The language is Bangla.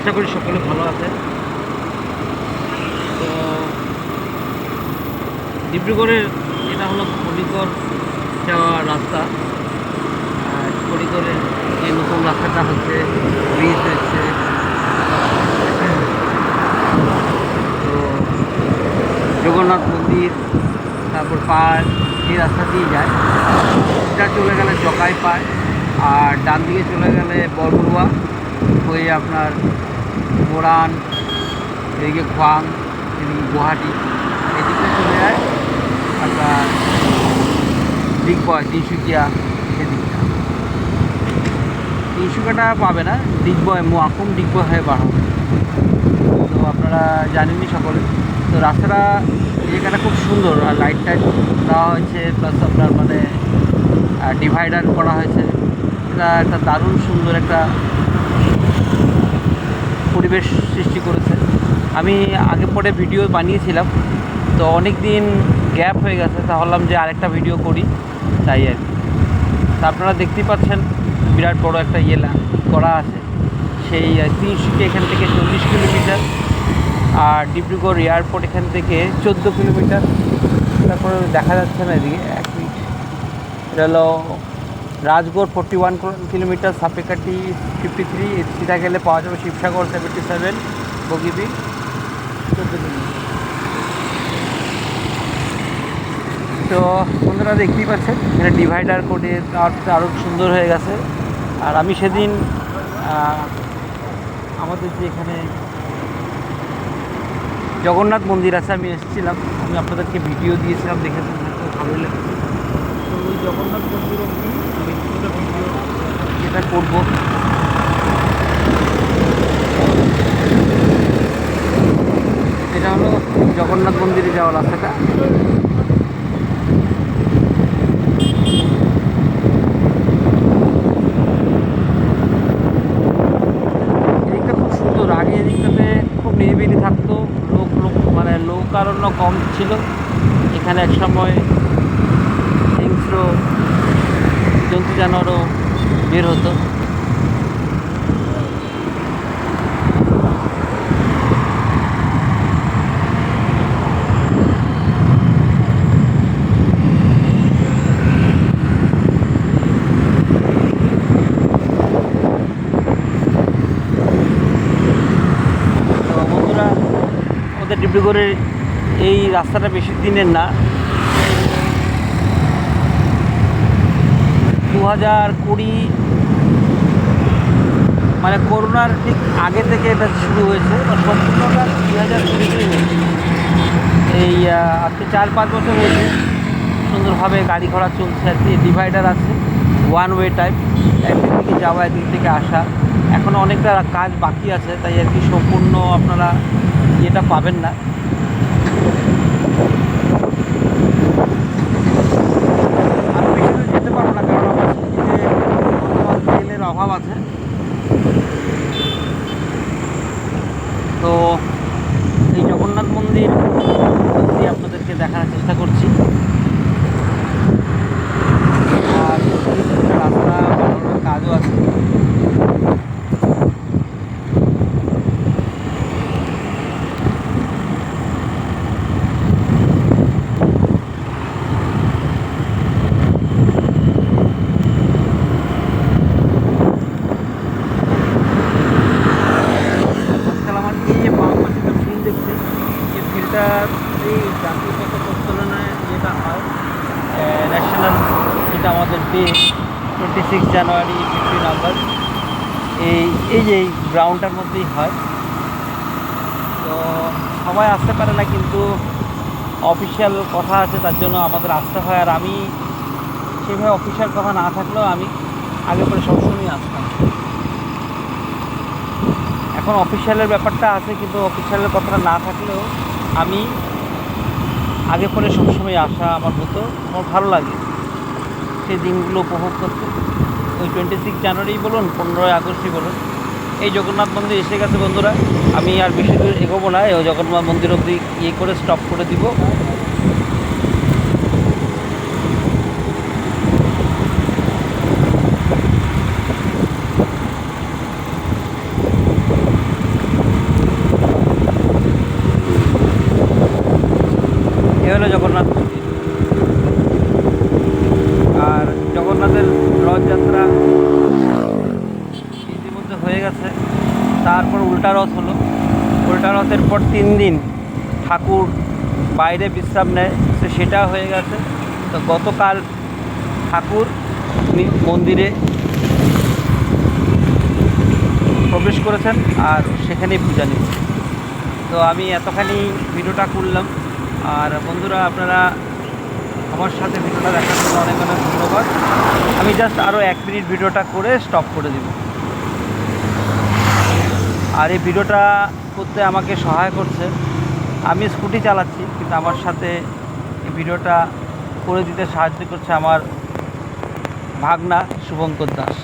আশা করি সকলে ভালো আছে। তো ডিব্রুগড়ের এটা হলো খড়িগড় যাওয়া রাস্তা। আর যে নতুন রাস্তাটা হচ্ছে ব্রিজ হচ্ছে তো জগন্নাথ মন্দির, তারপর পার্ক, এই রাস্তা দিয়ে যায়। এটা চলে গেলে জকাই পায় আর ডান দিকে চলে গেলে বরবড়ুয়া হয়ে আপনার মোরান, এদিকে খোয়াং, এদিকে গুয়াহাটি, এদিকে চলে যায় আপনার দিগবয় তিনসুকিয়া সেদিকটা তিনসুকিয়াটা পাবে না দিগবয় মোয়াকুম দিগবয় হয়ে বার তো আপনারা জানেনই সকলে। তো রাস্তাটা জায়গাটা খুব সুন্দর, আর লাইট টাইট দেওয়া হয়েছে প্লাস আপনার মানে ডিভাইডার করা হয়েছে। এটা একটা দারুণ সুন্দর একটা পরিবেশ সৃষ্টি করেছে। আমি আগে পরে ভিডিও বানিয়েছিলাম, তো অনেক দিন গ্যাপ হয়ে গেছে, তা ভাবলাম যে আরেকটা ভিডিও করি, তাই আর কি। তা আপনারা দেখতেই পাচ্ছেন, বিরাট বড় একটা ইয়ে করা আছে। সেই তিনশিকে এখান থেকে চল্লিশ কিলোমিটার, আর ডিব্রুগড় এয়ারপোর্ট এখান থেকে চোদ্দ কিলোমিটার। তারপরে দেখা যাচ্ছে না এদিকে, এক মিনিট। এটা হলো রাজগড় ফোর্টি ওয়ান কিলোমিটার সাপেকাটি ফিফটি থ্রি সিধা গেলে পাওয়া যাবে শিবসাগর সেভেন্টি সেভেন বগিবি তো বন্ধুরা দেখতেই পাচ্ছেন, এখানে ডিভাইডার করে আরও সুন্দর হয়ে গেছে। আর আমি সেদিন আমাদের যে এখানে জগন্নাথ মন্দির আছে, আমি এসেছিলাম। আমি আপনাদেরকে ভিডিও দিয়েছিলাম হয়তো ভালো লেগেছে। তো ওই জগন্নাথ মন্দির অবধি ভিডিও যেটা করব। এটা হলো জগন্নাথ মন্দিরে যাওয়ার রাস্তাটা। এদিকটা খুব সুন্দর। আগে এদিকটাতে খুব নিরিবিলি থাকতো। লোক লোক মানে লোকারণ্য কম ছিল। এখানে এক সময় জন্তু জানোয়ারও বের হতো। ডিব্রুগড়ের এই রাস্তাটা বেশি দিনের না। দু হাজার কুড়ি মানে করোনার ঠিক আগে থেকে এটা শুরু হয়েছে সম্পূর্ণটা দু হাজার এই আজকে চার পাঁচ বছর হয়েছে, সুন্দরভাবে গাড়ি ঘোড়া চলছে আর কি ডিভাইডার আছে ওয়ান ওয়ে টাইপ একদিক থেকে যাওয়া, একদিক থেকে আসা। এখনও অনেকটা কাজ বাকি আছে, তাই আর কি সম্পূর্ণ আপনারা ইয়েটা পাবেন না আমি বেশি দূর যেতে পারব না কারণ আমার যে বর্তমান তেলের অভাব আছে তো এই জগন্নাথ মন্দির অবধি আপনাদেরকে দেখানোর চেষ্টা করছি আর কিছুটা রাস্তা বানানোর কাজও আছে আজকাল আমার এই যে বাম পাশে যে ফিল্ড দেখছে এই ফিল্ডটা এই জাতীয় পতাকা উত্তোলনের যেটা হয় ন্যাশনাল যেটা আমাদের day twenty six January fifteen August এই এই যে এই গ্রাউন্ডটার মধ্যেই হয়। তো সবাই আসতে পারে না, কিন্তু অফিসিয়াল কথা আছে, তার জন্য আমাদের আসতে হয়। আর আমি সেভাবে অফিসিয়াল কথা না থাকলেও আমি আগে পরে সবসময় আসতাম। এখন অফিসিয়ালের ব্যাপারটা আছে, কিন্তু অফিসিয়ালের কথাটা না থাকলেও আমি আগে পরে সবসময় আসা আমার হতো আমার ভালো লাগে। সেই দিনগুলো উপভোগ করতে। ওই টোয়েন্টি সিক্স জানুয়ারি বলুন, পনেরোই আগস্টই বলুন। এই জগন্নাথ মন্দির এসে গেছে বন্ধুরা। আমি আর বেশি দূর এগোবো না ওই জগন্নাথ মন্দির অবধি ইয়ে করে স্টপ করে দিব। হলো জগন্নাথ উল্টা রথ হলো। উল্টা রথের পর তিন দিন ঠাকুর বাইরে বিশ্রাম নেয় তো সেটা হয়ে গেছে। তো গতকাল ঠাকুর মন্দিরে প্রবেশ করেছেন আর সেখানেই পূজা নিচ্ছে তো আমি এতখানি ভিডিওটা করলাম। আর বন্ধুরা, আপনারা আমার সাথে ভিডিওটা দেখার জন্য অনেক অনেক ধন্যবাদ। আমি জাস্ট আরও এক মিনিট ভিডিওটা করে স্টপ করে দিব। আর এই ভিডিওটা করতে আমাকে সহায় করছে। আমি স্কুটি চালাচ্ছি, কিন্তু আমার সাথে এই ভিডিওটা করে দিতে সাহায্য করছে আমার ভাগনা শুভঙ্কর দাস।